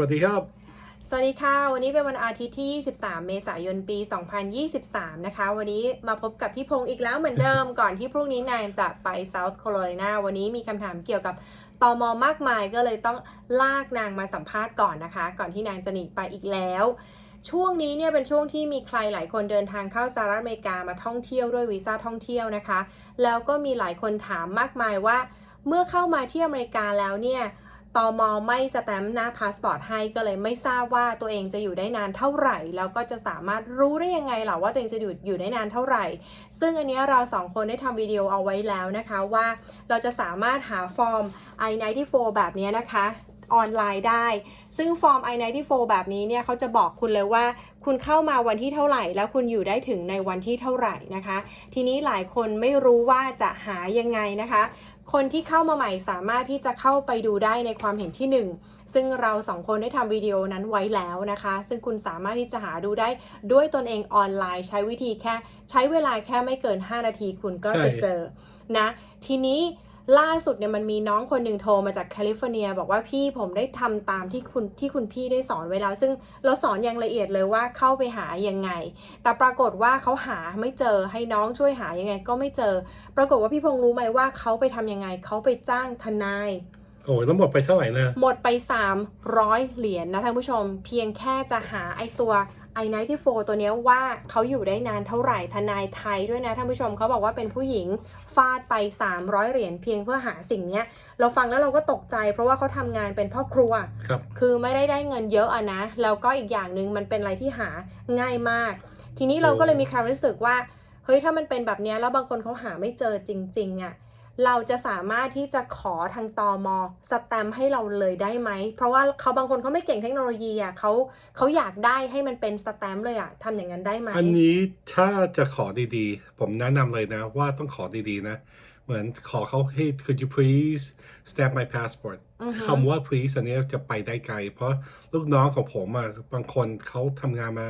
วัสดีครับ สวัสดีค่ะ วันนี้เป็นวันอาทิตย์ที่ 23 เมษายน ปี 2023 นะคะ วันนี้มาพบกับพี่พงศ์อีกแล้วเหมือนเดิม ก่อนที่พรุ่งนี้นายจะไป South Carolina วันนี้มีคำถามเกี่ยวกับตอมอมากมายก็เลยต้องลากนางมาสัมภาษณ์ก่อนนะคะ ก่อนที่นางจะหนีไปอีกแล้ว ช่วงนี้เนี่ยเป็นช่วงที่มีใครหลายคนเดินทางเข้าสหรัฐอเมริกามาท่องเที่ยวด้วยวีซ่าท่องเที่ยวนะคะ แล้วก็มีหลายคนถามมากมายว่า เมื่อเข้ามาที่อเมริกาแล้วเนี่ย ตอมอไม่สแตมป์หน้าพาสปอร์ตให้ก็เลยไม่ทราบว่าตัวเองจะอยู่ได้นานเท่าไหร่ แล้วก็จะสามารถรู้ได้ยังไงล่ะว่าตัวเองจะอยู่อยู่ได้นานเท่าไหร่ ซึ่งอันนี้เราสองคนได้ทำวิดีโอเอาไว้แล้วนะคะว่าเราจะสามารถหาฟอร์ม I-94 แบบนี้นะคะออนไลน์ได้ ซึ่งฟอร์ม I-94 แบบนี้เนี่ยเขาจะบอกคุณเลยว่าคุณเข้ามาวันที่เท่าไหร่ แล้วคุณอยู่ได้ถึงในวันที่เท่าไหร่นะคะ ทีนี้หลายคนไม่รู้ว่าจะหายังไงนะคะ คนที่เข้ามาใหม่สามารถที่จะเข้าไปดูได้ในความเห็นที่ 1 ซึ่งเราสองคนได้ทำวิดีโอนั้นไว้แล้วนะคะ ซึ่งคุณสามารถที่จะหาดูได้ด้วยตนเองออนไลน์ ใช้วิธีแค่ ใช้เวลาแค่ไม่เกิน 5 นาทีคุณก็จะเจอนะ ทีนี้ ล่าสุดเนี่ยมันมีน้องคนหนึ่งโทรมาจากแคลิฟอร์เนีย บอกว่าพี่ผมได้ทำตามที่คุณที่คุณพี่ได้สอนไว้แล้ว ซึ่งเราสอนอย่างละเอียดเลยว่าเข้าไปหายังไง แต่ปรากฏว่าเขาหาไม่เจอให้น้องช่วยหายังไง ก็ไม่เจอ ปรากฏว่าพี่พงษ์รู้ไหมว่าเขาไปทำยังไงเขาไปจ้างทนายโอ้ยแล้วหมดไปเท่าไหร่นะ หมดไป 300 เหรียญนะท่านผู้ชม เพียงแค่จะหาไอตัว i94 ตัวเนี้ยว่าเขาอยู่ได้นานเท่าไหร่ทนายไทยด้วยนะท่านผู้ชมเขาบอกว่าเป็นผู้หญิงฟาดไป 300 เหรียญเพียงเพื่อหาสิ่งเนี้ยเราฟังแล้วเราก็ตกใจเพราะว่าเขาทำงานเป็นพ่อครัวครับคือไม่ได้ได้เงินเยอะอะนะแล้วก็อีกอย่างหนึ่งมันเป็นอะไรที่หาง่ายมาก ทีนี้เราก็เลยมีความรู้สึกว่าเฮ้ยถ้ามันเป็นแบบเนี้ยแล้วบางคนเขาหาไม่เจอจริง ๆอะ เราจะสามารถที่จะขอทางตอมอสแตมป์ให้เราเลยได้ไหม เพราะว่าเขาบางคนเขาไม่เก่งเทคโนโลยีอะเขาเขาอยากได้ให้มันเป็นสแตมป์เลยอะทำอย่างนั้นได้ไหมอันนี้ถ้าจะขอดีๆ ผมแนะนำเลยนะว่าต้องขอดีๆนะ เหมือนขอเขาให้ could you please stamp my passport อือฮึคำว่า please อันนี้จะไปได้ไกล เพราะลูกน้องของผมอะบางคนเขาทำงานมา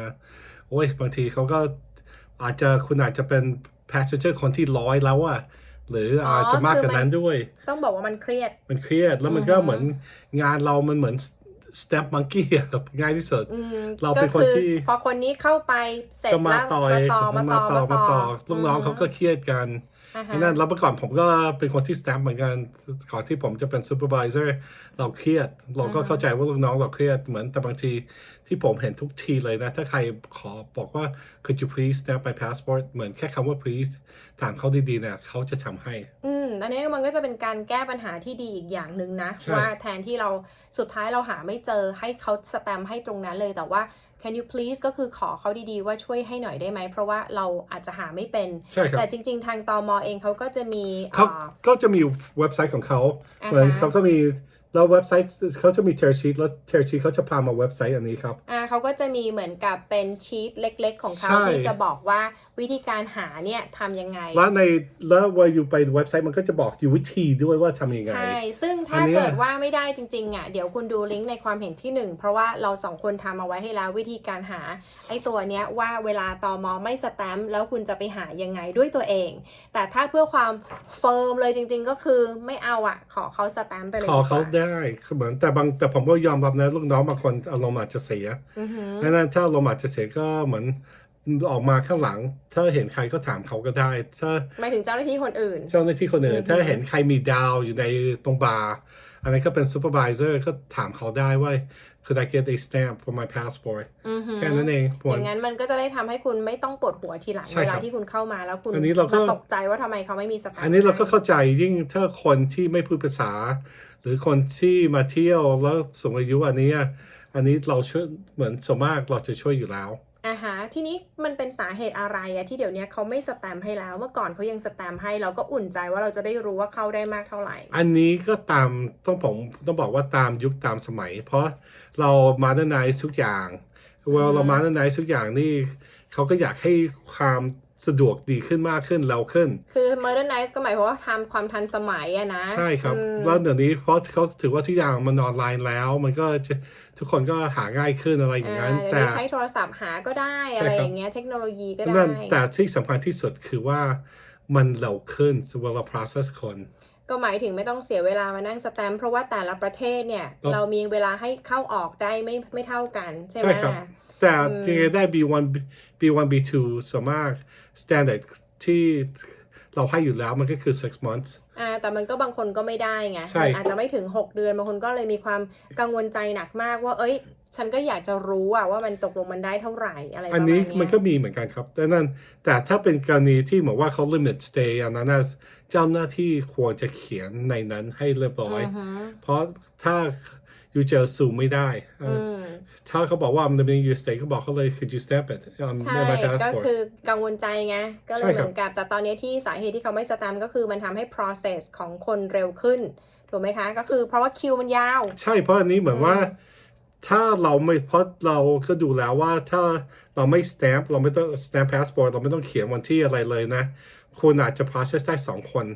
โอ้ยบางทีเขาก็อาจจะคุณอาจจะเป็น passenger คนที่ร้อยแล้วอะ หรืออาจจะมากกว่านั้นด้วย ต้องบอกว่ามันเครียด มันเครียดแล้วมันก็อือฮึเหมือนงานเรามันเหมือน stamp monkey อะง่ายที่สุดอืมเราเป็นคนก็อที่ พอคนนี้เข้าไปเสร็จก็มาแล้วต่อยมาต่อมาต่อมาต่อมาต่อลูกน้องเขาก็เครียดกันอ่าฮะนั่นแล้วเมื่อก่อนผมก็เป็นคนที่สแตมป์เหมือนกันก่อนที่ผมจะเป็นซูเปอร์วิเซอร์เราเครียด เราก็เข้าใจว่าลูกน้องเราเครียดเหมือนแต่บางที ที่ผมเห็นทุกทีเลยนะ ถ้าใครขอบอกว่า could you please stamp my passport เหมือนแค่คำว่า please ถามเขาดีๆเนี่ยเขาจะทำให้ อืมอันนี้มันก็จะเป็นการแก้ปัญหาที่ดีอีกอย่างหนึ่งนะใช่ว่าแทนที่เราสุดท้ายเราหาไม่เจอให้เขาสแตมป์ให้ตรงนั้นเลยแต่ว่า can you please ก็คือขอเขาดีๆ ว่าช่วยให้หน่อยได้ไหม เพราะว่าเราอาจจะหาไม่เป็นใช่ครับแต่จริง ๆ ทางตอมอเองเขาก็จะมีเขาอ่าก็จะมีเว็บไซต์ของเขาอ่าฮะเหมือนเขาก็มี แล้วเว็บไซต์เขาจะมีเทอร์ชีตแล้วเทอร์ชีตเขาจะพามาเว็บไซต์อันนี้ครับ อ่าเขาก็จะมีเหมือนกับเป็นชีตเล็ก ๆ ของเขาใช่ ที่จะบอกว่า วิธีการหาเนี่ยทำยังไง แล้วในแล้วเวลาอยู่ไปเว็บไซต์มันก็จะบอกอยู่วิธีด้วยว่าทำยังไง ใช่ ซึ่งอัถ้านเนี้ยเกิดว่าไม่ได้จริงๆอะเดี๋ยวคุณดูลิงก์ในความเห็นที่หนึ่งเพราะว่าเราสองคนทำเอาไว้ให้แล้ววิธีการหาไอ้ตัวเนี้ยว่าเวลาตอมอไม่สแตมป์แล้วคุณจะไปหายังไงด้วยตัวเอง แต่ถ้าเพื่อความเฟิร์มเลยจริง ๆ ก็คือไม่เอาอะ ขอเขาสแตมป์ไปเลยขอเขาดีกว่ได้คือเหมือนแต่บางแต่ผมก็ยอมรับนะลูกน้องบางคนอารมณ์อาจจะเสียอือหือดังนั้นถ้าอารมณ์อาจจะเสียก็เหมือน ออกมาข้างหลัง ถ้าเห็นใครก็ถามเขาก็ได้ ถ้าหมายถึงเจ้าหน้าที่คนอื่น เจ้าหน้าที่คนอื่อืนอฮึถ้าเห็นใครมีดาวอยู่ในตรงบาร์อันนั้นก็เป็นซูเปอร์วิเซอร์ก็ถามเขาได้ว่า could I get a stamp for my passport อือหือแค่นั้นเองผอมย่างนั้นมันก็จะได้ทำให้คุณไม่ต้องปวดหัวทีหลังใช่เวครัลาบที่คุณเข้ามาแล้วคุณอันนี้เราก็มาตกใจว่าทำไมเขาไม่มีสแตมป์อันนี้เราก็ให้เข้าใจยิ่งถ้าคนที่ไม่พูดภาษา หรือคนที่มาเที่ยวแล้วสูงอายุอันนี้ อันนี้เราช่วยเหมือนส่วนมากเราจะช่วยอยู่แล้ว อ่าฮะทีนี้มันเป็นสาเหตุอะไรอะที่เดี๋ยวนี้เขาไม่สแตมป์ให้แล้ว เมื่อก่อนเขายังสแตมป์ให้เราก็อุ่นใจว่าเราจะได้รู้ว่าเข้าได้มากเท่าไหร่ อันนี้ก็ตามต้องผมต้องบอกว่าตามยุคตามสมัย เพราะเรามาด้านในทุกอย่างเวลาเรามาด้านในทุกอย่างนี่เขาก็อยากให้ความสะดวกดีขึ้นมากขึ้นเร็วขึ้น คือ modernize ก็หมายความว่าทำความทันสมัยอะนะ ใช่ครับอืมแล้วเดี๋ยวนี้เพราะเขาถือว่าทุกอย่างมันออนไลน์แล้ว มันก็จะ ทุกคนก็หาง่ายขึ้นอะไรอย่างอ่านั้นเดี๋ยวแต่นี้ใช้โทรศัพท์หาก็ได้ใช่อะไรครับอย่างเงี้ยเทคโนโลยีก็ได้นั่นแต่ที่สำคัญที่สุดคือว่ามันเร็วขึ้นเวลา process คนก็หมายถึงไม่ต้องเสียเวลามานั่งสแตมป์เพราะว่าแต่ละประเทศเนี่ยครับเรามีเวลาให้เข้าออกได้ไม่ไม่เท่ากัน ใช่ไหมใช่ครับแต่ที่ได้ B1 B1 B2 ส่วนมาก standard ที่ เราให้อยู่แล้วมันก็คือ six months อ่าแต่มันก็บางคนก็ไม่ได้ไงใช่มันอาจจะไม่ถึง 6 เดือนบางคนก็เลยมีความกังวลใจหนักมากว่า เอ้ย ฉันก็อยากจะรู้อะว่ามันตกลงมันได้เท่าไหร่อะไรประอัมานณนี้เนี้ยมันก็มีเหมือนกันครับแต่นั่นแต่ถ้าเป็นกรณีที่เหมือนว่าเขา limit stay อันนั้นน่ะเจ้าหน้าที่ควรจะเขียนในนั้นให้เรียบร้อย อือหือเพราะถ้า อยู่เจอซูมไม่ได้เอ่ออือมถ้าเขาบอกว่ามันเป็น you stay เขาบอกเขาเลย could you stamp it on ใช่ my ก็ passport คือกังวลใจไง ก็เลใช่ยคเหรับ มือนกับ แต่ตอนนี้ที่สาเหตุที่เขาไม่สแตมป์ก็คือมันทำให้ process ของคนเร็วขึ้น ถูกไหมคะ ก็คือเพราะว่าคิวมันยาว ใช่เพราะอันนี้เหมือนว่า ถ้าเราไม่เพราะเราก็ดูแล้วว่าถ้าเราไม่ stamp เราไม่ต้อง stamp passport เราไม่ต้องเขียนวันที่อะไรเลยนะ คุณอาจจะ process ได้สองคน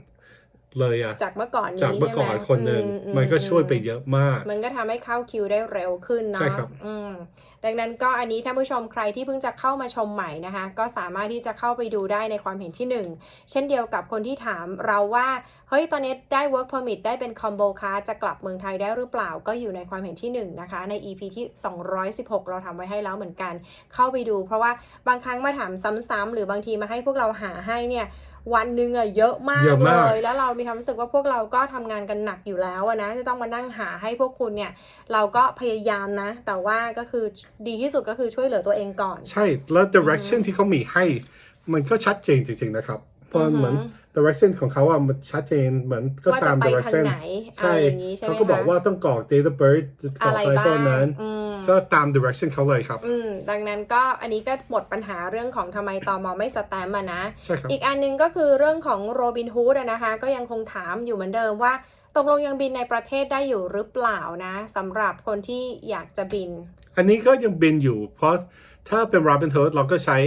เลยอะจากเมื่อก่อนนี้จากเมื่อก่อนใช่ไหคนหนึ่งอืมันก็ช่วยไปอืเยอะมาก มันก็ทำให้เข้าคิวได้เร็วขึ้นเนาะใช่ครับอืมดังนั้นก็อันนี้ท่านผู้ชมใครที่เพิ่งจะเข้ามาชมใหม่นะคะ ก็สามารถที่จะเข้าไปดูได้ในความเห็นที่หนึ่งเช่นเดียวกับคนที่ถามเราว่า เฮ้ยตอนนี้ได้ work permit ได้เป็น combo card จะกลับเมืองไทยได้หรือเปล่าก็อยู่ในความเห็นที่หนึ่งนะคะ ใน EP ที่ 216 เราทำไว้ให้แล้วเหมือนกัน เข้าไปดู เพราะว่าบางครั้งมาถามซ้ำๆหรือบางทีมาให้พวกเราหาให้เนี่ย วันหนึ่งอะเยอะมากเยอะเลมาก ย แล้วเรามีความรู้สึกว่าพวกเราก็ทำงานกันหนักอยู่แล้วอะนะจะต้องมานั่งหาให้พวกคุณเนี่ย เราก็พยายามนะ แต่ว่าก็คือดีที่สุดก็คือช่วยเหลือตัวเองก่อน ใช่แล้ว direction ที่เขามีให้ มันก็ชัดเจนจริง ๆ นะครับ เพราะอือหือเหมือน direction ของเขาอะมันชัดเจนเหมือนก็ว่าตาจะมไปทาง direction ไหนอะใช่ไรอย่างนี้ใช่ไหมเขาก็บอกคะว่าต้องกรอก date of birth กรอกอะไรอะไรพวบ้ากงนั้นอืมก็ตาม direction เขาเลยครับ อืม ดังนั้นก็อันนี้ก็หมดปัญหาเรื่องของทำไมตอมอไม่สแตมป์อะนะใช่ครับอีกอันหนึงก็คือเรื่องของโรบินฮูดนะคะ ก็ยังคงถามอยู่เหมือนเดิมว่าตกลงยังบินในประเทศได้อยู่หรือเปล่านะสำหรับคนที่อยากจะบิน อันนี้ก็ยังบินอยู่ เพราะถ้าเป็น Robinhood เราก็ใช้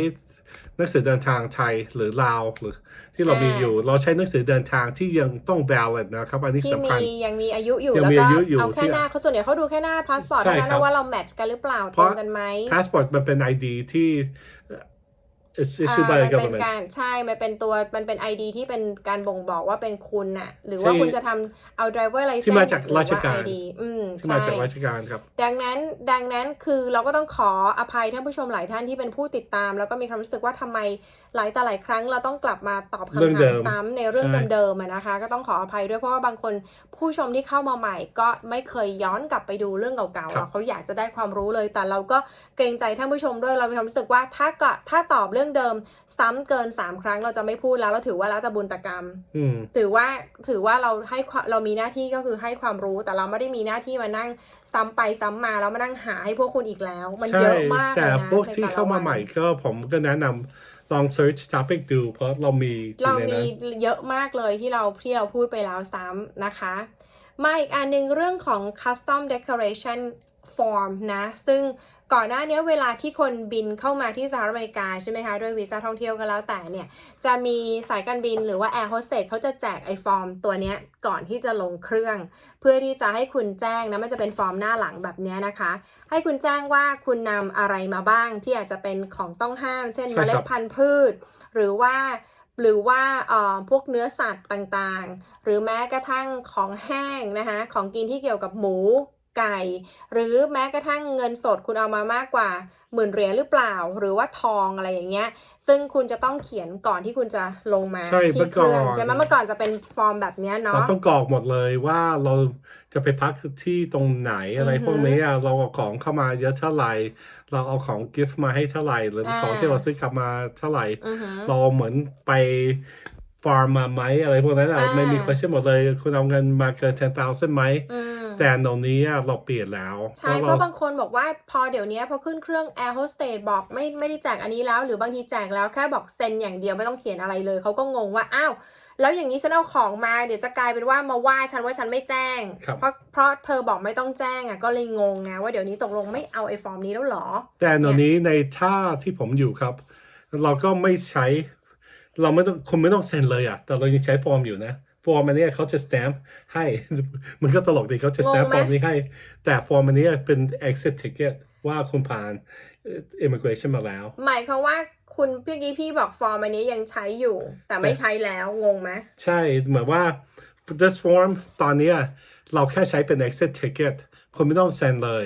หนังสือเดินทางไทยหรือลาวหรือ ที่เรามีอ่าอยู่ เราใช้หนังสือเดินทางที่ยังต้อง valid นะครับ อันนี้ที่สำมีคัญยังมีอายุอยู่ยังแล้วมีก็อายุอยู่เอาแค่ที่หน้าเขาส่วนใหญ่เขาดูแค่หน้าพาสปอร์ตใช่เท่านั้นครับนะว่าเราแมทช์กันหรือเปล่าตเพรงราะกันไหม passport มันเป็น ID ที่ it's อ่า issued by มัน the เป็น government การใช่ มันเป็นตัว มันเป็น ID ที่เป็นการบ่งบอกว่าเป็นคุณน่ะ หรือว่าที่คุณจะทำเอา driver license ที่มาจากราชการ หอว่ ID อืมที่มาใช่ จากราชการครับ ดังนั้นดังนั้นคือเราก็ต้องขออภัยท่านผู้ชมหลายท่านที่เป็นผู้ติดตาม แล้วก็มีความรู้สึกว่าทำไมหลายแต่หลายครั้งเราต้องกลับมาตอบเรื่องคำเดิถามมซ้ำในเรื่องใช่ เดิมๆอะนะคะ ก็ต้องขออภัยด้วยเพราะว่าบางคนผู้ชมที่เข้ามาใหม่ก็ไม่เคยย้อนกลับไปดูเรื่องเก่าๆหรอกเขาอยากจะได้ความรู้เลย แต่เราก็เกรงใจท่านผู้ชมด้วยเรามีความรู้สึกว่าถ้าก็ถ้าตอบเรื่องเดิมซ้ำเกินสามครั้งเราจะไม่พูดแล้วเราถือว่าแล้วแต่บุญตกรรมอืมถือว่าถือว่าเราให้ความเรามีหน้าที่ก็คือให้ความรู้แต่เราไม่ได้มีหน้าที่มานั่งซ้ำไปซ้ำมาแล้วมานั่งหาให้พวกคุณอีกแล้ว มันใช่เยอะมากแต่เลยนะพวกในที่แต่ละเข้ามาวันใหม่ก็ผมก็แนะนำลอง search topic ดูเพราะเรามีอยู่เราในมีนั้นเยอะมากเลยที่เราที่เราพูดไปแล้วซ้ำนะคะ มาอีกอันหนึงเรื่องของ custom decoration form นะ ซึ่ง ก่อนหน้านี้เวลาที่คนบินเข้ามาที่สหรัฐอเมริกาใช่ไหมคะด้วยวีซ่าท่องเที่ยวก็แล้วแต่เนี่ยจะมีสายการบินหรือว่า Air Hostess เขาจะแจกไอฟอร์มตัวเนี้ยก่อนที่จะลงเครื่อง เพื่อที่จะให้คุณแจ้งนะมันจะเป็นฟอร์มหน้าหลังแบบเนี้ยนะคะ ให้คุณแจ้งว่าคุณนำอะไรมาบ้างที่อาจจะเป็นของต้องห้าม เช่นใช่เมครับล็ดพันธุ์พืช หรือว่าหรือว่าเอ่อพวกเนื้อสัตว์ต่างๆ หรือแม้กระทั่งของแห้งนะคะของกินที่เกี่ยวกับหมู ไก่ หรือแม้กระทั่งเงินสดคุณเอามามากกว่าหมื่นเหรียญหรือเปล่า หรือว่าทองอะไรอย่างเงี้ย ซึ่งคุณจะต้องเขียนก่อนที่คุณจะลงมาใช่ที่เมื่อเคก่อนรื่องใช่ไหมเมื่อก่อนจะเป็นฟอร์มแบบเนี้ยเราเนาะต้องกรอกหมดเลยว่าเราจะไปพักที่ตรงไหนอะไรอือหือพวกนี้อะเราเอาของเข้ามาเยอะเท่าไหร่ เราเอาของกิฟต์มาให้เท่าไหร่หรืออาของที่เราซื้อกลับมาเท่าไหร่อือหือเราเหมือนไป ฟาร์มมาไหมอะไรพวกนั้นอะอ่าไม่มี question หมดเลย คุณเอาเงินมาเกิน 10,000ไหม อืม แต่ตรงนี้อะเราเปลี่ยนแล้วใช่ เพเราราะบางคนบอกว่าพอเดี๋ยวนี้พอขึ้นเครื่อง Air Hostess บอกไม่ไม่ได้แจกอันนี้แล้ว หรือบางทีแจกแล้วแค่บอกเซ็นอย่างเดียวไม่ต้องเขียนอะไรเลยเขาก็งงว่าอ้าวแล้วอย่างนี้ฉันเอาของมาเดี๋ยวจะกลายเป็นว่ามาว่าฉันว่าฉันไม่แจ้ง ครับ เพราะเพราะเธอบอกไม่ต้องแจ้งอะก็เลยงงไงว่าเดี๋ยวนี้ตกลงไม่เอาไอ้ฟอร์มนี้แล้วเหรอ แต่ตรงนี้ในท่าที่ผมอยู่ครับ เราก็ไม่ใช้ เราไม่ต้องคุณไม่ต้องเซ็นเลยอะแต่เรายังใช้ฟอร์มอยู่นะฟอร์มอันเนี้ยเขาจะ stamp ให้ มันก็ตลกดีเขาจะ stamp งงไหมฟอร์มนี้ให้ แต่ฟอร์มอันเนี้ยเป็น exit ticket ว่าคุณผ่านเอ่อ immigration มาแล้ว หมายความว่าคุณพี่กี้พี่บอกฟอร์มอันนี้ยังใช้อยู่ แต่ไม่ใช้แล้วงงไหมใช่เหมือนว่า this form ตอนเนี้ยเราแค่ใช้เป็น exit ticket คุณไม่ต้องเซ็นเลย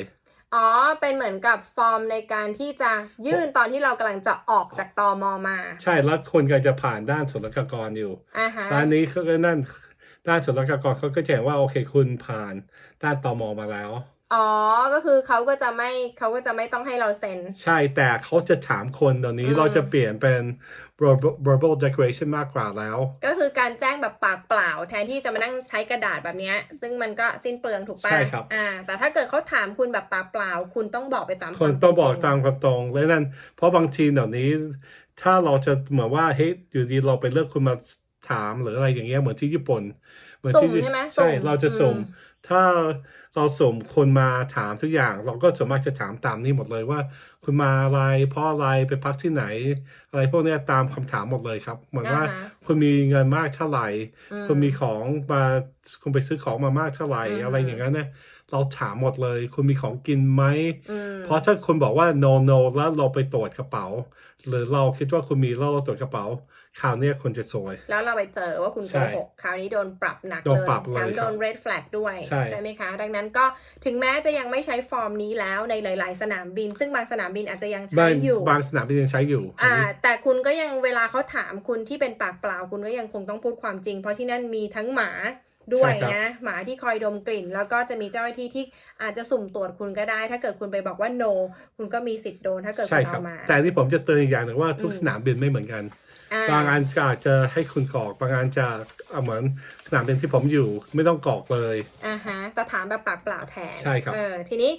อ๋อ เป็นเหมือนกับฟอร์มในการที่จะยื่นตอนที่เรากำลังจะออกจากตอมอมา ใช่แล้วคนก็จะผ่านด้านศุลกากรอยู่อ่าฮะ ร้านนี้เขาก็นั่นด้านศุลกากรเขาก็จะเห็นว่าโอเคคุณผ่านด้านตมมาแล้ว อ๋อ ก็คือเขาก็จะไม่เขาก็จะไม่ต้องให้เราเซ็น ใช่แต่เขาจะถามคนเดี๋ยวนี้อืม เราจะเปลี่ยนเป็น verbal verbal declaration มากกว่าแล้ว ก็คือการแจ้งแบบปากเปล่า แทนที่จะมานั่งใช้กระดาษแบบเนี้ยซึ่งมันก็สิ้นเปลืองถูกปะใช่ครับอ่าแต่ถ้าเกิดเขาถามคุณแบบปากเปล่า คุณต้องบอกไปตามคนวามต้องบอกจริตามความตรงและนั่นเพราะบางทีเดี๋ยวนี้ ถ้าเราจะเหมือนว่าเฮ้ยอยู่ดีเราไปเลือกคุณมาถามหรืออะไรอย่างเงี้ยเหมือนที่ญี่ปุ่นเหมือนสุ่มที่ใช่ไหมใช่สุ่มเราจะสุ่มอืม ถ้าเราสุ่มคนมาถามทุกอย่าง เราก็ส่วนมากจะถามตามนี้หมดเลยว่า คุณมาอะไรเพราะอะไรไปพักที่ไหน อะไรพวกเนี้ยตามคำถามหมดเลยครับ เหมือนว่าอ่าฮะคุณมีเงินมากเท่าไหร่อืมคุณมีของมาคุณไปซื้อของมามากเท่าไหร่อืมอะไรอย่างนั้นเนี่ยเราถามหมดเลย คุณมีของกินไหมอืมเพราะถ้าคุณบอกว่า no no แล้วเราไปตรวจกระเป๋า หรือเราคิดว่าคุณมีแล้วเราตรวจกระเป๋า คราวเนี้ยคุณจะซวย แล้วเราไปเจอว่าคุณใช่โกหกคราวนี้โดนปรับหนักโดนเลยปรับเลยแถมครับโดน red flag ด้วยใช่ไหมคะ ดังนั้นก็ถึงแม้จะยังไม่ใช้ฟอร์มนี้แล้วในหลาย ๆ สนามบิน ซึ่งบางสนามบินอาจจะยังใช้บางอยู่ บางสนามบินยังใช้อยู่ อ่านนี้แต่คุณก็ยังเวลาเขาถามคุณที่เป็นปากเปล่า คุณก็ยังคงต้องพูดความจริง เพราะที่นั่นมีทั้งหมาด้วยใช่ครับนะหมาที่คอยดมกลิ่น แล้วก็จะมีเจ้าหน้าที่ที่อาจจะสุ่มตรวจคุณก็ได้ ถ้าเกิดคุณไปบอกว่า no คุณก็มีสิทธิ์โดนถ้าเกิดใช่คุณครับเอามาแต่ที่ผมจะเตือนอีกอย่างหนึ่งว่าทุกอืมสนามบินไม่เหมือนกันอ่า บางอันก็อาจจะให้คุณกรอกบางอันจะเอาเหมือนสนามบินที่ผมอยู่ไม่ต้องกรอกเลย อ่าฮะแต่ถามแบบปากเปล่าแทนใช่ครับเออทีนี้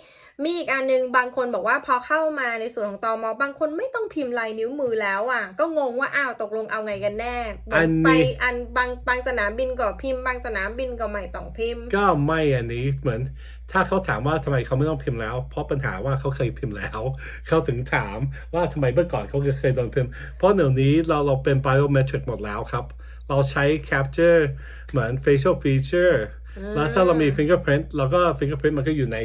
มีอีกอันหนึงบางคนบอกว่าพอเข้ามาในส่วนของตอมบางคนไม่ต้องพิมพ์ลายนิ้วมือแล้วอะ ก็งงว่าอ้าวตกลงเอาไงกันแน่เหมือันไปนี้อันบางบางสนามบินก็พิมพ์บางสนามบินก็ไม่ต้องพิมพ์ ก็ไม่อันนี้เหมือน ถ้าเขาถามว่าทำไมเขาไม่ต้องพิมพ์แล้ว เพราะปัญหาว่าเขาเคยพิมพ์แล้ว เขาถึงถามว่าทำไมเมื่อก่อนเขาเคยโดนพิมพ์ เพราะเดี๋ยวนี้เราเราเป็น biometric หมดแล้วครับ เราใช้ capture เหมือน facial feature แล้วถ้าเรามี fingerprint เราก็ fingerprint มันก็อยู่ใน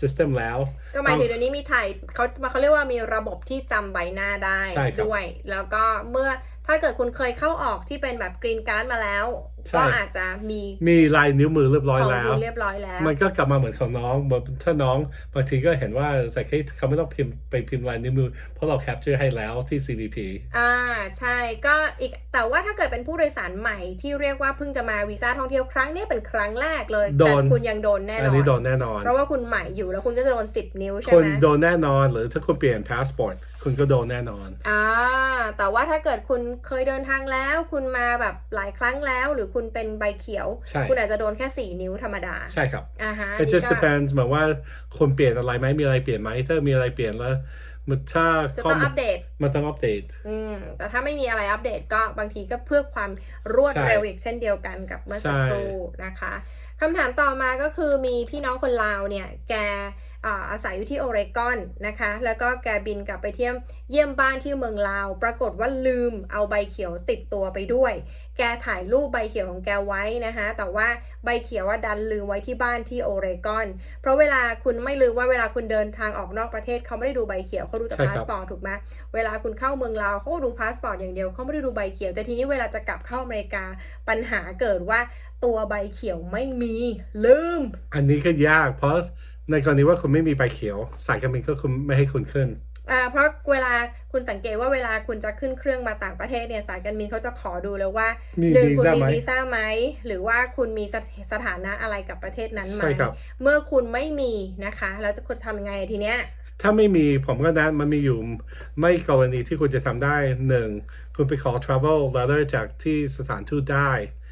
system แล้ว ก็หมายถึงเดี๋ยวนี้มีถ่ายเขาเขาเรียกว่ามีระบบที่จำใบหน้าได้ใช่ครับ ด้วย แล้วก็เมื่อถ้าเกิดคุณเคยเข้าออกที่เป็นแบบกรีนการ์ดมาแล้วใช่ ก็อาจจะมีมีลายนิ้วมือเรียบร้อยของแล้วคุณเรียบร้อยแล้ว มันก็กลับมาเหมือนของน้องเหมือนถ้าน้องบางทีก็เห็นว่าใส่ให้เขาไม่ต้องพิมพ์ไปพิมพ์ลายนิ้วมือ เพราะเรา capture ให้แล้วที่ CBP อ่าใช่ก็อีกแต่ว่าถ้าเกิดเป็นผู้โดยสารใหม่ที่เรียกว่าเพิ่งจะมาวีซ่าท่องเที่ยวครั้งนี้เป็นครั้งแรกเลยโดแต่นคุณยังโดนแน่นอันอนนี้โดนแน่นอน เพราะว่าคุณใหม่อยู่แล้วคุณก็จะโดน 10 นิ้วใช่คุไหณมโดนแน่นอนหรือถ้าคุณเปลี่ยนพาสปอร์ตคุณก็โดนแน่นอนอ่าแต่ว่าถ้าเกิดคุณเคยเดินทางแล้ว คุณมาแบบหลายครั้งแล้วหรือคุณเป็นใบเขียวใช่คุณอาจจะโดนแค่ 4 นิ้วธรรมดา ใช่ครับอ่าฮะ it นี่ just ก็ depends หมายว่าคนเปลี่ยนอะไรไหมมีอะไรเปลี่ยนไหมถ้ามีอะไรเปลี่ยนแล้วมันถ้าจะข้อต้องมูอัลปเดตมันต้องอัปเดต อืม แต่ถ้าไม่มีอะไรอัปเดตก็บางทีก็เพื่อความรวดใช่เร็วอีกเช่นเดียวกันกับเมื่อสักใช่ครู่นะคะคำถามต่อมาก็คือมีพี่น้องคนลาวเนี่ย แก อ่าอาศัยอยู่ที่โอเรกอนนะคะ แล้วก็แกบินกลับไปเที่ยมเยี่ยมบ้านที่เมืองลาว ปรากฏว่าลืมเอาใบเขียวติดตัวไปด้วย แกถ่ายรูปใบเขียวของแกไว้นะคะ แต่ว่าใบเขียวว่าดันลืมไว้ที่บ้านที่โอเรกอน เพราะเวลาคุณไม่ลืมว่าเวลาคุณเดินทางออกนอกประเทศเขาไม่ได้ดูใบเขียวเขาดูแต่ใช่พาครัสบปอร์ตถูกไหมเวลาคุณเข้าเมืองลาวเขาก็ดูพาสปอร์ตอย่างเดียวเขาไม่ได้ดูใบเขียว แต่ทีนี้เวลาจะกลับเข้าอเมริกาปัญหาเกิดว่าตัวใบเขียวไม่มีลืม อันนี้ก็ยากเพราะ ในกรณีว่าคุณไม่มีใบเขียว สายการบินก็คุณไม่ให้คุณขึ้นอ่าเพราะเวลาคุณสังเกตว่าเวลาคุณจะขึ้นเครื่องมาต่างประเทศเนี่ยสายการบินเขาจะขอดูเลยว่ามีหนึ่งคุณวีซ่ามีไหมวีซ่าไหมหรือว่าคุณมีสถสถานะอะไรกับประเทศนั้นไหมใช่ครับเมื่อคุณไม่มีนะคะแล้วจะคุณทำยังไงทีเนี้ยถ้าไม่มีผมก็นะมันมีอยู่ไม่กรณีที่คุณจะทำได้หนึ่งคุณไปขอ travel letter จากที่สถานทูตได้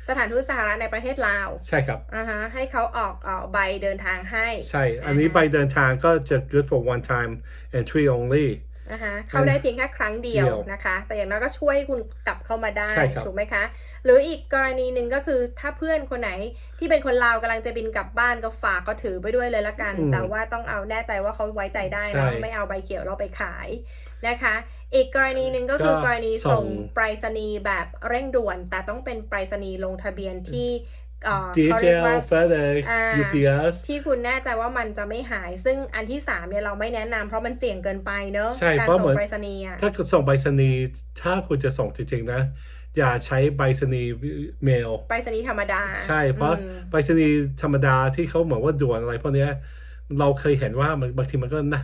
สถานทูตสหรัฐในประเทศลาวใช่ครับอ่าฮะให้เขาออกเอ่อใบเดินทางให้ ใช่ อันนี้ใบเดินทางก็จะ good for one time entry only นะคะเข้าได้เพียงแค่ครั้งเดียวเดียวนะคะ แต่อย่างน้อยก็ช่วยให้คุณกลับเข้ามาได้ใช่ครับถูกไหมคะ หรืออีกกรณีหนึ่งก็คือถ้าเพื่อนคนไหนที่เป็นคนลาวกำลังจะบินกลับบ้านก็ฝากก็ถือไปด้วยเลยละกันอืมแต่ว่าต้องเอาแน่ใจว่าเขาไว้ใจได้ใช่นะไม่เอาใบเขียวเราไปขายนะคะ อีกกรณีหนึ่งก็คือก็กรณีส่ส่งงไปรษณีย์แบบเร่งด่วน แต่ต้องเป็นไปรษณีย์ลงทะเบียนที่เอ่อเขาเรียก DHL ว่า FedEx อ่า UPS ที่คุณแน่ใจว่ามันจะไม่หาย ซึ่งอันที่ 3 เนี่ยเราไม่แนะนำเพราะมันเสี่ยงเกินไปเนอะใช่การเพราะส่เหมืงอนไปรษณีย์อะถ้าคุณส่งไปรษณีย์ถ้าคุณจะส่งจริงๆนะ อย่าใช้ใบสนีย์เมลไปรษณีย์ธรรมดา ใช่เพราะอืมไปรษณีย์ธรรมดาที่เขาเหมือนว่าด่วนอะไรพวกเนี้ยเราเคยเห็นว่ามันบางทีมันก็นะ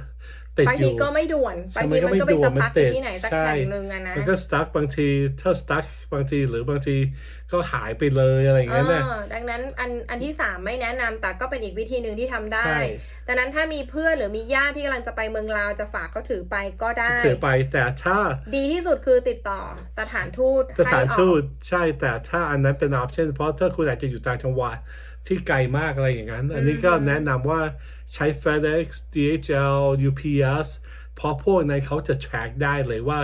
ติดบางอทียู่ ก็ไม่ด่วนใช่บางทีมันก็ไปมันก็ไม่ด่สวนตั๊กมันติอยู่ดที่ไหนสักใช่ แห่งหนึ่งอะนะมันก็สตั๊กบางทีถ้าสตั๊กบางทีหรือบางทีก็หายไปเลยอะไรอย่างเงี้ยนะเออดังนั้นอันอันที่สามไม่แนะนำแต่ก็เป็นอีกวิธีหนึ่งที่ทำได้ ใช่ดังนั้นถ้ามีเพื่อนหรือมีญาติที่กำลังจะไปเมืองลาวจะฝากเขาถือไปก็ได้ ถือไปแต่ถ้าดีที่สุดคือติดต่อสถานทูตสถานให้ออก ทูตใช่แต่ถ้าอันนั้นเป็นออปชั่นเพราะถ้าคุณอาจจะอยู่ต่างจังหวัด ที่ไกลมากอะไรอย่างนั้น อันนี้ก็อืมแนะนำว่าใช้ FedEx DHL UPS เพราะพวกนั้นเขาจะ track ได้เลยว่า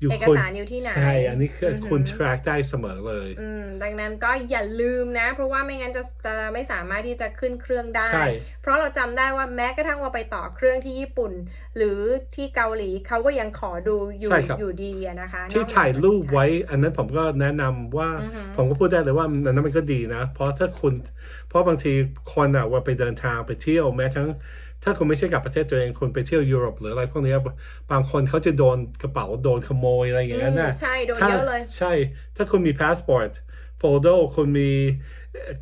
อยู่เอกคนสารอยู่ที่ไหน ใช่ อันนี้คือออหือคุณ track ได้เสมอเลย อืม ดังนั้นก็อย่าลืมนะ เพราะว่าไม่งั้นจะจะไม่สามารถที่จะขึ้นเครื่องได้ใช่เพราะเราจำได้ว่าแม้กระทั่งว่าไปต่อเครื่องที่ญี่ปุ่น หรือที่เกาหลีเขาก็ยังขอดูอยู่ใช่ครับอยู่ดีอะนะคะ ที่นอกจกถ่ายรูปที่ไว้ อันนั้นผมก็แนะนำว่าอือหือผมก็พูดได้เลยว่าอันนั้นมันก็ดีนะ เพราะถ้าคุณ เพราะบางทีคนอะว่าไปเดินทางไปเที่ยวแม้ทั้ง ถ้าคุณไม่ใช่กลับประเทศตัวเองคุณไปเที่ยวยุโรปหรืออะไรพวกเนี้ยบางคนเขาจะโดนกระเป๋าโดนขโมยอะไรอย่างนั้นอืนะมใช่ โดนถ้าเยอะเลย ใช่ ถ้าคุณมีพาสปอร์ตโฟลโดคุณมี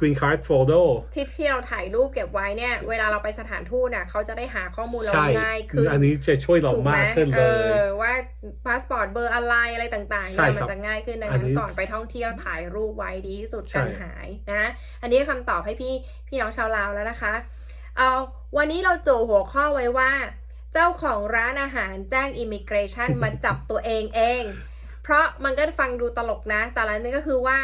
green card โฟลโดที่ที่เราถ่ายรูปเก็บไว้เนี่ย เวลาเราไปสถานทูตน่ะเขาจะได้หาข้อมูลเราใช่ง่ายขึ้นอันนี้จะช่วยเราถูกไหมมากขึ้นเอเลยอว่าพาสปอร์ตเบอร์อะไรอะไรต่างๆใช่เนี่ยคมัรันบจะง่ายขึ้นดังอันนั้นนี้ก่อนไปท่องเที่ยวถ่ายรูปไว้ดีที่สุดใช่กันหายนะ อันนี้คำตอบให้พี่พี่น้องชาวลาวแล้วนะคะ เอา วันนี้เราโจหัวข้อไว้ว่า เจ้าของร้านอาหารแจ้งอิมิเกรชันมาจับตัวเองเอง เพราะมันก็ฟังดูตลกนะ แต่ละนึงก็คือว่า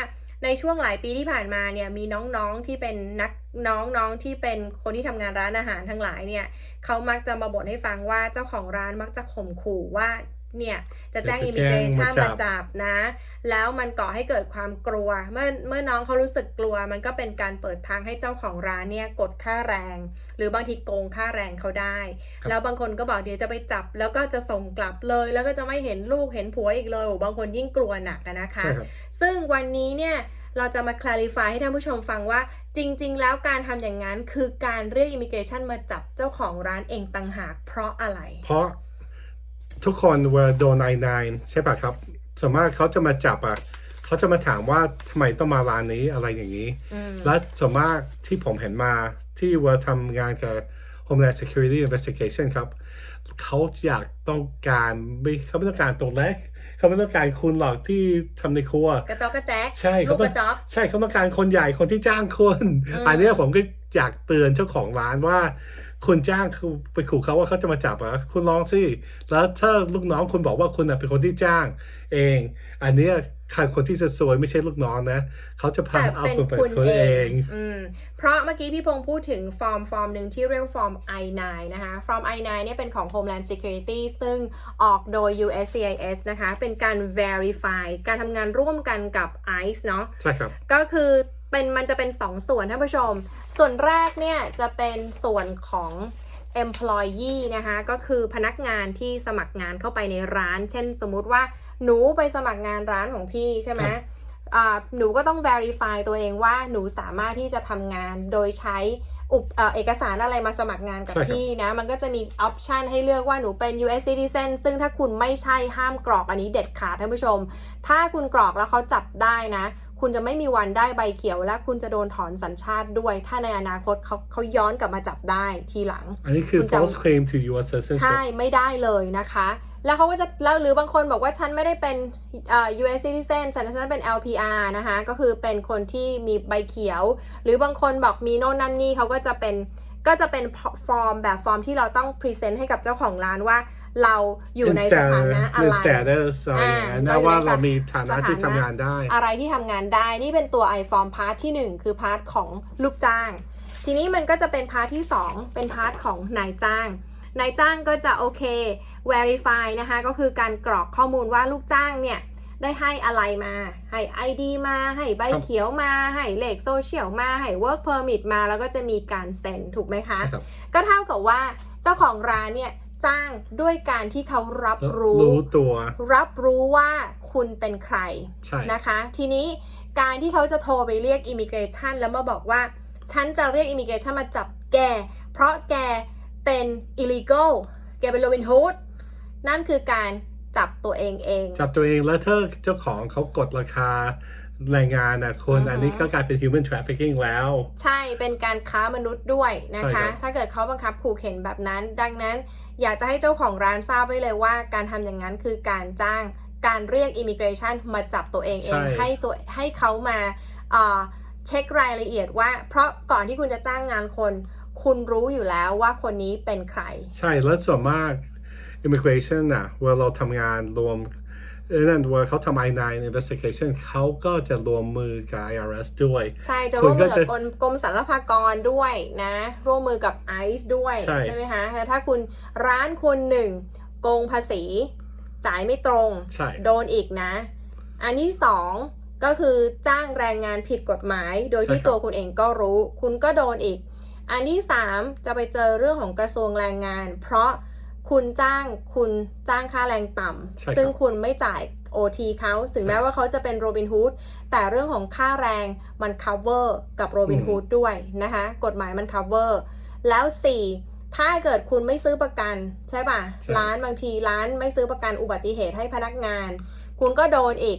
ในช่วงหลายปีที่ผ่านมาเนี่ยมีน้องๆที่เป็นนักน้องๆที่เป็นคนที่ทำงานร้านอาหารทั้งหลายเนี่ยเขามักจะมาบ่นให้ฟังว่าเจ้าของร้านมักจะข่มขู่ว่า เนี่ยจะแจ้งจะอิแจ้มิงเกรชันมาจัมาบจับนะ แล้วมันก่อให้เกิดความกลัว เมื่อเมื่อน้องเขารู้สึกกลัว มันก็เป็นการเปิดทางให้เจ้าของร้านเนี่ยกดค่าแรง หรือบางทีโกงค่าแรงเขาได้ครับแล้วบางคนก็บอกเดี๋ยวจะไปจับ แล้วก็จะส่งกลับเลย แล้วก็จะไม่เห็นลูกเห็นผัวอีกเลยโอ้บางคนยิ่งกลัวหนักอะนะคะใช่ครับซึ่งวันนี้เนี่ยเราจะมา clarify ให้ท่านผู้ชมฟังว่า จริง ๆ แล้วการทำอย่างนั้นคือการเรียก immigration มาจับเจ้าของร้านเองต่างหากเพราะอะไร เพราะ ทุกคนเวลาโดนไอนใช่ป่ะครับส่วนมากเขาจะมาจับอะเขาจะมาถามว่าทำไมต้องมาร้านนี้อะไรอย่างนี้อืมและส่วนมากที่ผมเห็นมาที่เวลาทำงานกับ Homeland Security Investigation ครับเขาอยากต้องการไม่เขาไม่ต้องการตัวเล็กเขาไม่ต้องการคุณหรอกที่ทำในครัวกระจอกกระแจ๊กใช่ลูเขากต้กองระจอกใช่เขาต้องการคนใหญ่คนที่จ้างคนอืมอันเนี้ยผมก็อยากเตือนเจ้าของร้านว่า คุณจ้างคือไปขู่เขาว่าเขาจะมาจับหรอะคุณร้องสิแล้วถ้าลูกน้องคุณบอกว่าคุณเป็นคนที่จ้าง เอง อันเนี้ ยใครคนที่จะซวยไม่ใช่ลูกน้องนะ เขาจะพาแต่เอาเป็นคุณไปคุณคนเอเองงอืมเพราะเมื่อกี้พี่พงศ์พูดถึงฟอร์มฟอร์มหนึ่งที่เรียกว่าฟอร์ม I9 นะคะฟอร์ม I9 เนี่ยเป็นของ Homeland Security ซึ่งออกโดย USCIS นะคะ เป็นการ verify การทำงานร่วมกันกับ ICE เนาะใช่ครับ ก็คือเป็นมันจะเป็น2ส่วนท่านผู้ชม ส่วนแรกเนี่ยจะเป็นส่วนของ employee นะคะ ก็คือพนักงานที่สมัครงานเข้าไปในร้าน เช่นสมมุติว่า หนูไปสมัครงานร้านของพี่ใช่ไหมครับอ่าหนูก็ต้อง verify ตัวเองว่าหนูสามารถที่จะทำงานโดยใช้อุปเอ่อเอกสารอะไรมาสมัครงานกับใช่ครับพี่นะ มันก็จะมี option ให้เลือกว่าหนูเป็น US citizen ซึ่งถ้าคุณไม่ใช่ห้ามกรอกอันนี้เด็ดขาดท่านผู้ชม ถ้าคุณกรอกแล้วเขาจับได้นะ คุณจะไม่มีวันได้ใบเขียว และคุณจะโดนถอนสัญชาติด้วย ถ้าในอนาคตเขาเขาย้อนกลับมาจับได้ทีหลัง อันนี้คือคุณจำ false claim to U.S. citizenship ใช่ไม่ได้เลยนะคะ แล้วเขาก็จะแล้วหรือบางคนบอกว่าฉันไม่ได้เป็นเอ่อ US citizen ฉันฉันเป็น LPR นะคะก็คือเป็นคนที่มีใบเขียว หรือบางคนบอกมีโน่นนั่นนี่เขาก็จะเป็นก็จะเป็นฟอร์มแบบฟอร์มที่เราต้องพรีเซนต์ให้กับเจ้าของร้านว่าเราอยู่ในสถานะอะไร in status อะไรอย่างนั้นอ่านะว่าเราเราอยู่ในมีฐานะที่สถานะทำงานได้ อะไรที่ทำงานได้ นี่เป็นตัว iForm พาร์ทที่ 1 คือพาร์ทของลูกจ้าง ทีนี้มันก็จะเป็นพาร์ทที่ 2 เป็นพาร์ทของนายจ้าง นายจ้างก็จะโอเค verify นะคะ ก็คือการกรอกข้อมูลว่าลูกจ้างเนี่ยได้ให้อะไรมา ให้ ID มา ให้ใบครับเขียวมา ให้เลขโซเชียลมา ให้ work permit มา แล้วก็จะมีการเซ็นถูกไหมคะใช่ครับก็เท่ากับว่าเจ้าของร้านเนี่ยจ้างด้วยการที่เขารับรู้ รู้ตัว รับรู้ว่าคุณเป็นใครใช่นะคะ ทีนี้การที่เขาจะโทรไปเรียก Immigration แล้วมาบอกว่า ฉันจะเรียก Immigration มาจับแก เพราะแก เป็น illegal แกเป็น Robin Hood นั่นคือการจับตัวเองเอง จับตัวเองแล้วถ้าเจ้าของเขากดราคาแรงงานนะคุณอือฮึอันนี้ก็กลายเป็น human trafficking แล้ว ใช่เป็นการค้ามนุษย์ด้วยนะใช่ครัคะบถ้าเกิดเขาบังคับขู่เข็นแบบนั้น ดังนั้นอยากจะให้เจ้าของร้านทราบไว้เลยว่า การทำอย่างนั้นคือการจ้างการเรียก immigration มาจับตัวเองเอง ให้ตัวให้เขามาเอ่อเช็ครายละเอียดว่า เพราะก่อนที่คุณจะจ้างงานคน คุณรู้อยู่แล้วว่าคนนี้เป็นใคร ใช่แล้วส่วนมาก immigration น่ะเวลาเราทำงานรวมเออนั่นเวลาเขาทำ I9 investigation เขาก็จะรวมมือกับ IRS ด้วย ใช่ จะคุร่วณมก็มือกับจะกรมกรมสรรพากรด้วยนะ ร่วมมือกับไอซ์ด้วย ใช่ไหมคะแต่ถ้าคุณร้านคุณหนึ่งโกงภาษี จ่ายไม่ตรงใช่โดนอีกนะ อันที่สองก็คือจ้างแรงงานผิดกฎหมาย โดยที่ใช่ครับตัวคุณเองก็รู้ คุณก็โดนอีก อันที่สามจะไปเจอเรื่องของกระทรวงแรงงาน เพราะคุณจ้างคุณจ้างค่าแรงต่ใช่ครับำซึ่งคุณไม่จ่าย OT เขาถึงใช่แม้ว่าเขาจะเป็นโรบินฮูดแต่เรื่องของค่าแรงมัน cover กับโรบินฮูดด้วยนะคะกฎหมายมัน cover แล้วสี่ถ้าเกิดคุณไม่ซื้อประกันใช่ป่ะใช่ร้านบางทีร้านไม่ซื้อประกันอุบัติเหตุให้พนักงาน คุณก็โดนอีก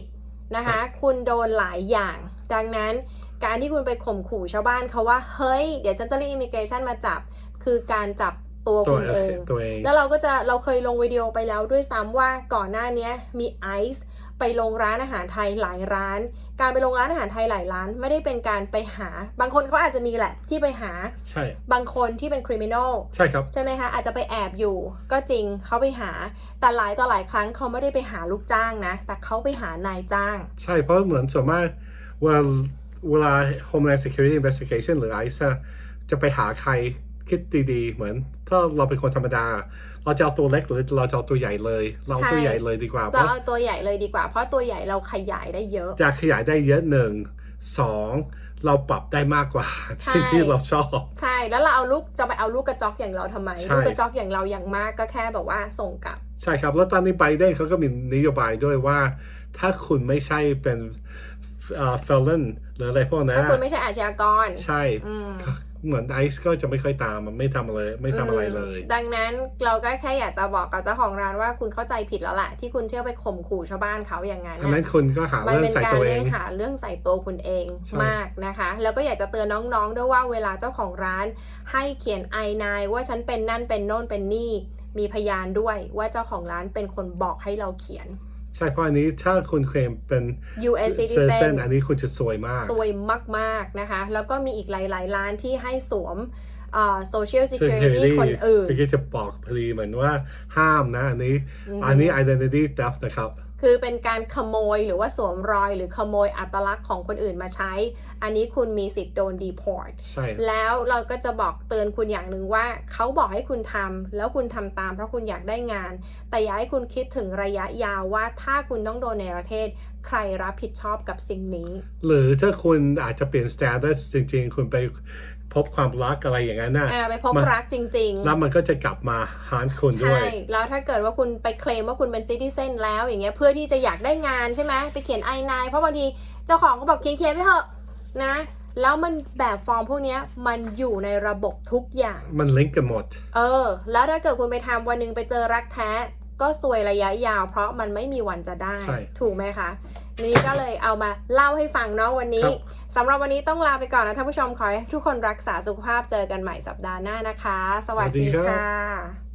นะคะ คุณโดนหลายอย่าง ดังนั้น การที่คุณไปข่มขู่ชาวบ้านเขาว่า เฮ้ย เดี๋ยวฉันจะเรียกอิมิเกชันมาจับ คือการจับตัวตัวคุณเองตัวเอง แล้วเราก็จะเราเคยลงวิดีโอไปแล้วด้วยซ้ำว่าก่อนหน้าเนี้ยมีไอซ์ไปลงร้านอาหารไทยหลายร้าน การไปลงร้านอาหารไทยหลายร้าน ไม่ได้เป็นการไปหา บางคนเขาอาจจะมีแหละที่ไปหา ใช่ บางคนที่เป็นคริมินอล ใช่ครับ ใช่ไหมคะ อาจจะไปแอบอยู่ ก็จริงเขาไปหา แต่หลายต่อหลายครั้งเขาไม่ได้ไปหาลูกจ้างนะ แต่เขาไปหานายจ้าง ใช่ เพราะเหมือนส่วนมากเวลา เวลา Homeland Security Investigation หรือ ICE อะจะไปหาใครคิดดีๆ เหมือน ถ้าเราเป็นคนธรรมดา เราจะเอาตัวเล็กหรือเราจะเอาตัวใหญ่เลย เราเอาตัวใช่ใหญ่เลยดีกว่าเพเราราะเอาตัวใหญ่เลยดีกว่า เพราะตัวใหญ่เราขยายได้เยอะ จะขยายได้เยอะหนึ่งสองเราปรับได้มากกว่าใช่สิ่งที่เราชอบ ใช่แล้วเราเอาลูกจะไปเอาลูกกระจอกอย่างเราทำไมใช่ลูกกระจอกอย่างเราอย่างมากก็แค่แบบว่าส่งกลับ ใช่ครับแล้วตอนนี้ไบเดนเขาก็มีนโยบายด้วยว่า ถ้าคุณไม่ใช่เป็นเอ่อ felon ห รืออะไรพวกนั้นถ้าอะคุณไม่ใช่อาชญากร ใช่อืมเหมือนไอซ์ก็จะไม่ค่อยตามมันไม่ทำอะไรไม่ทำอะไรเลยอืมดังนั้นเราก็แค่อยากจะบอกกับเจ้าของร้านว่าคุณเข้าใจผิดแล้วแหละที่คุณเที่ยวไปข่มขู่ชาวบ้านเขาอย่างนั้นอันน่ะนั้นคุณก็หามันเรื่องเป็นใส่การตัวเอเลี้ยงงหาเรื่องใส่ตัวคุณเองใช่มากนะคะ แล้วก็อยากจะเตือนน้องๆด้วยว่าเวลาเจ้าของร้าน ให้เขียน i9 ว่าฉันเป็นนั่นเป็นโน่นเป็นนี่ มีพยานด้วยว่าเจ้าของร้านเป็นคนบอกให้เราเขียน ใช่เพราะอันนี้ถ้าคุณเคลมเป็น US citizen citizen อันนี้คุณจะสวยมากซวยมากๆนะคะ แล้วก็มีอีกหลายๆร้านที่ให้สวมเอ่อ social security คนอื่นที่จะบอกพอดีเหมือนว่าห้ามนะ อันนี้อือฮึอันนี้ identity theft นะครับ คือเป็นการขโมยหรือว่าสวมรอย หรือขโมยอัตลักษณ์ของคนอื่นมาใช้ อันนี้คุณมีสิทธิ์โดน deport ใช่แล้วเราก็จะบอกเตือนคุณอย่างหนึ่งว่า เขาบอกให้คุณทำแล้วคุณทำตามเพราะคุณอยากได้งาน แต่อยากให้คุณคิดถึงระยะยาวว่าถ้าคุณต้องโดนในประเทศ ใครรับผิดชอบกับสิ่งนี้ หรือถ้าคุณอาจจะเปลี่ยน status จริง ๆ คุณไป พบความรักอะไรอย่างนั้นน่ะอ่าไปพบมันรักจริงแล้วมันก็จะกลับมาหาคุณด้วใช่ยแล้วถ้าเกิดว่าคุณไปเคลมว่าคุณเป็นซิติเซนแล้วอย่างเงี้ยเพื่อที่จะอยากได้งานใช่ไหมไปเขียน i9 เพราะบางทีเจ้าของก็บอกเขียนเขียนไปเถอะนะ แล้วมันแบบฟอร์มพวกเนี้ยมันอยู่ในระบบทุกอย่าง มันลิงก์กันหมด เออ แล้วถ้าเกิดคุณไปทำวันหนึ่งไปเจอรักแท้ก็ซวยระยะยาว เพราะมันไม่มีวันจะได้ใช่ถูกไหมคะ นี่ก็เลยเอามาเล่าให้ฟังเนาะวันนี้ครับ สำหรับวันนี้ต้องลาไปก่อนนะท่านผู้ชมขอให้ทุกคนรักษาสุขภาพเจอกันใหม่สัปดาห์หน้านะคะ สวัสสวัสดีค่ะ